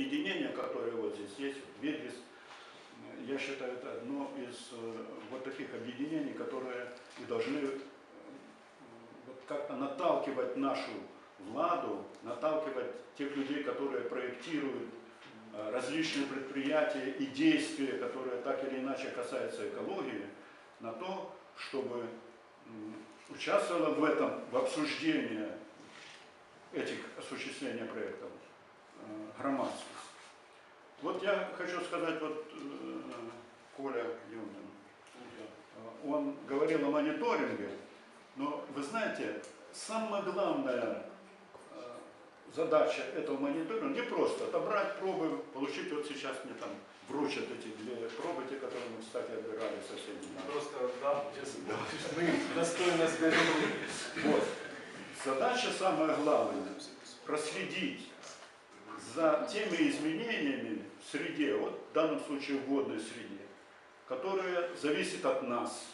объединение, которое вот здесь есть, Медвис, я считаю, это одно из э, вот таких объединений, которые и должны э, вот как-то наталкивать нашу владу, наталкивать тех людей, которые проектируют э, различные предприятия и действия, которые так или иначе касаются экологии, на то, чтобы участвовала в этом, в обсуждении этих осуществления проектов э, громадских. Вот я хочу сказать, вот э, Коля Юнин, э, он говорил о мониторинге, но вы знаете, самая главная задача этого мониторинга не просто отобрать пробы, получить вот сейчас мне там вручат эти две пробы, те, которые мы, кстати, отбирали совсем недавно. Просто да, честно, достойно сберегли. Вот. Задача самая главная – проследить за теми изменениями в среде, вот в данном случае в водной среде, которые зависят от нас.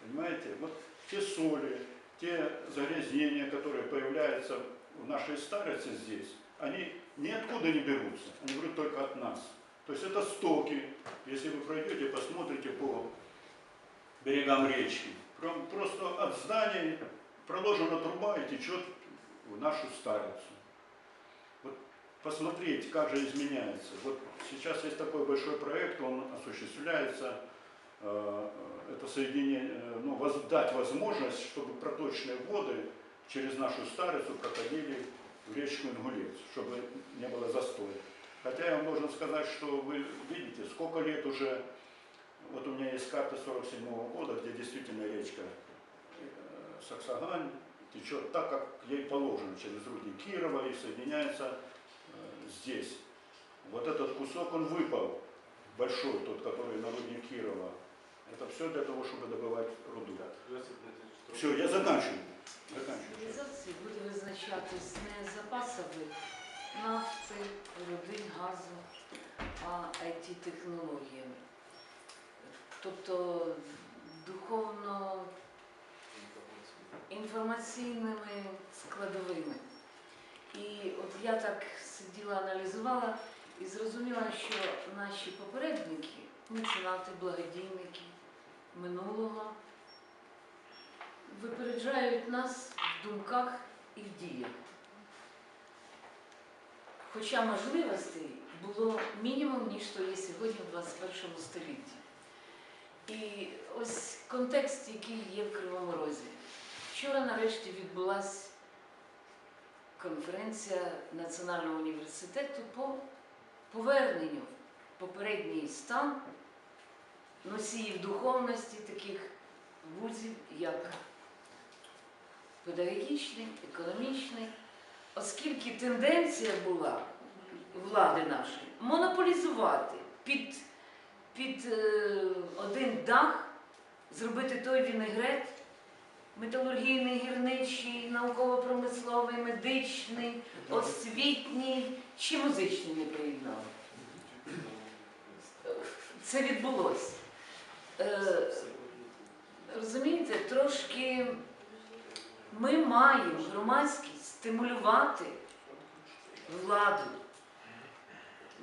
Понимаете? Вот те соли, те загрязнения, которые появляются в нашей старости здесь, они ниоткуда не берутся, они берут только от нас. То есть это стоки, если вы пройдете, посмотрите по берегам речки, просто от зданий проложена труба и течет в нашу старицу. Посмотреть, как же изменяется. Вот сейчас есть такой большой проект, он осуществляется, э, это соединение, э, ну, дать возможность, чтобы проточные воды через нашу старицу проходили в речку Ингулец, чтобы не было застоя. Хотя я вам должен сказать, что вы видите, сколько лет уже, вот у меня есть карта 47 года, где действительно речка э, Саксагань течет так, как ей положено, через руки Кирова и соединяется здесь. Вот этот кусок, он выпал, большой, тот, который на рудник Кирова. Это все для того, чтобы добывать руду. Все, я заканчиваю. Заканчиваю. Реалізації буде визначатись не запасами нафти, води, газу, а it технологіями Тобто духовно інформаційними складовими. І от я так сиділа, аналізувала і зрозуміла, що наші попередники, меценати, благодійники минулого, випереджають нас в думках і в діях. Хоча можливостей було мінімум, ніж то є сьогодні в 21 столітті. І ось контекст, який є в Кривому Розі. Вчора нарешті відбулася конференція Національного університету по поверненню в попередній стан носіїв духовності таких вузів, як педагогічний, економічний, оскільки тенденція була влади нашої монополізувати під, під е, один дах, зробити той вінегрет, металургійний, гірничий, науково-промисловий, медичний, освітній чи музичний не приєднали. Це відбулося. Е, розумієте, трошки ми маємо громадськість стимулювати владу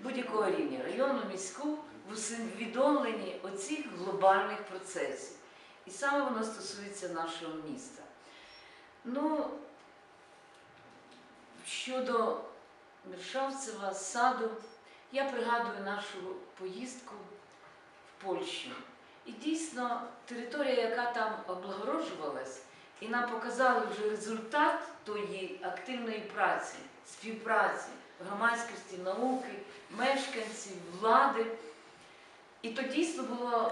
будь-якого рівня, району, міську, в усвідомленні оцих глобальних процесів. І саме воно стосується нашого міста. Ну, щодо Міршавцева, саду, я пригадую нашу поїздку в Польщу. І дійсно територія, яка там облагороджувалась, і нам показали вже результат тої активної праці, співпраці громадськості, науки, мешканців, влади. І то дійсно було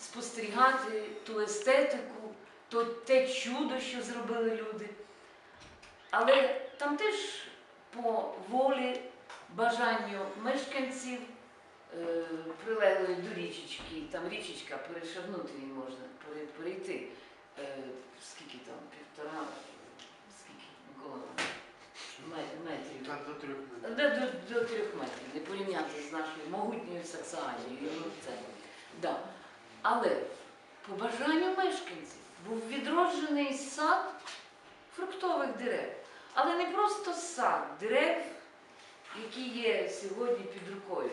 спостерігати ту естетику, то те чудо, що зробили люди. Але там теж по волі, бажанню мешканців е, прилеглої до річечки, там річечка, перешагнути її можна, пере- перейти. Е, скільки там, півтора, скільки, Микола? Метрів. Та до трьох метрів. Де до, до трьох метрів, не порівняти з нашою могутньою Саксанією. ну, Да. Але по бажанню мешканців був відроджений сад фруктових дерев. Але не просто сад дерев які є сьогодні під рукою,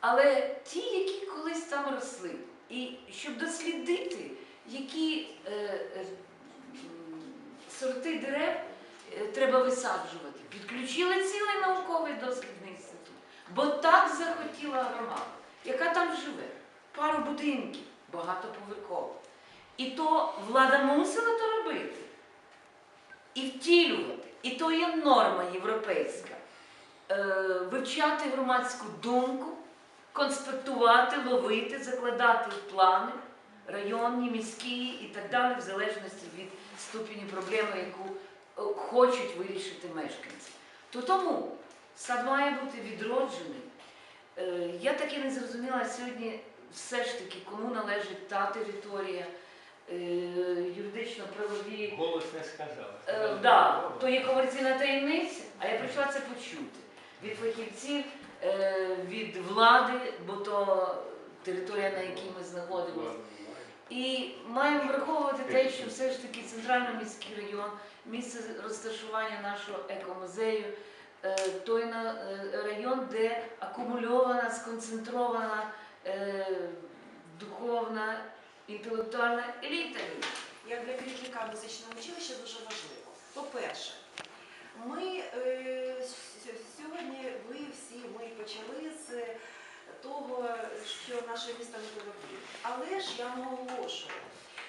але ті, які колись там росли. І щоб дослідити, які е, е, сорти дерев е, треба висаджувати, підключили цілий науковий дослідний інститут. Бо так захотіла громада, яка там живе. Пару будинків, багатоповерхово. І то влада мусила то робити. І втілювати. І то є норма європейська. Е, вивчати громадську думку, конспектувати, ловити, закладати в плани районні, міські і так далі, в залежності від ступені проблеми, яку е, хочуть вирішити мешканці. То тому сад має бути відроджений. Е, Я так і не зрозуміла сьогодні все ж таки, кому належить та територія, е, юридично-правові Голос не сказав. Е, да, то є комерційна таємниця, а я прийшла це почути від фахівців, е, від влади, бо то територія, на якій ми знаходимося. І маємо враховувати те, що все ж таки центрально-міський район, місце розташування нашого екомузею, е, той район, де акумульована, сконцентрована е, духовна, інтелектуальна еліта. як для керівника музичного училища дуже важливо. По-перше, ми е, сьогодні ви всі ми почали з того, що наше місто не повернує. Але ж я наголошую,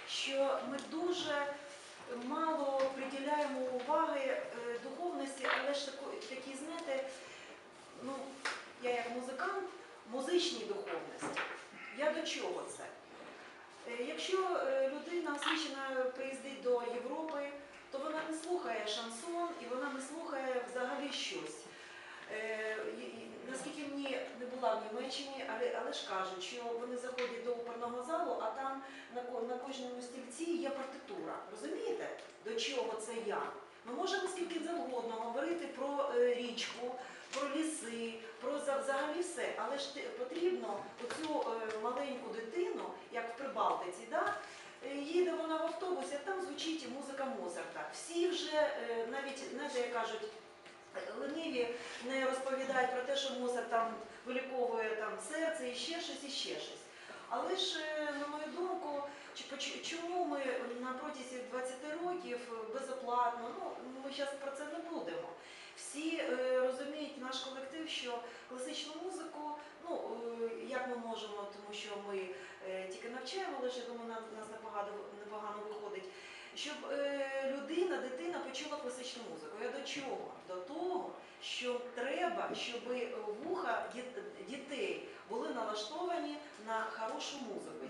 що ми дуже мало приділяємо уваги е, духовності, але ж такі, знаєте, ну, я як музикант, музичній духовності. Я до чого це? Е, Якщо е, людина освічена приїздить до Європи, то вона не слухає шансон і вона не слухає взагалі щось. Е, Наскільки мені не була в Німеччині, але, але ж кажуть, що вони заходять до оперного залу, а там на, на кожному стільці є партитура. Розумієте, до чого це я? Ми можемо скільки завгодно говорити про річку, про ліси, про взагалі все. Але ж потрібно оцю е, маленьку дитину, як в Прибалтиці, да? е, їде вона в автобусі, а там звучить музика Моцарта. Всі вже е, навіть, знаєте, як кажуть, лениві не розповідають про те, що Моцарт там виліковує там серце і ще щось, і ще щось. Але ж, на мою думку, чому ми на протязі 20 років безоплатно, ну ми зараз про це не будемо. Всі е, розуміють наш колектив, що класичну музику, ну е, як ми можемо, тому що ми е, тільки навчаємо, ж думаю, на- нас непогано, непогано виходить. Щоб е, людина, дитина почула класичну музику. Я до чого? До того, що треба, щоб вуха дітей були налаштовані на хорошу музику.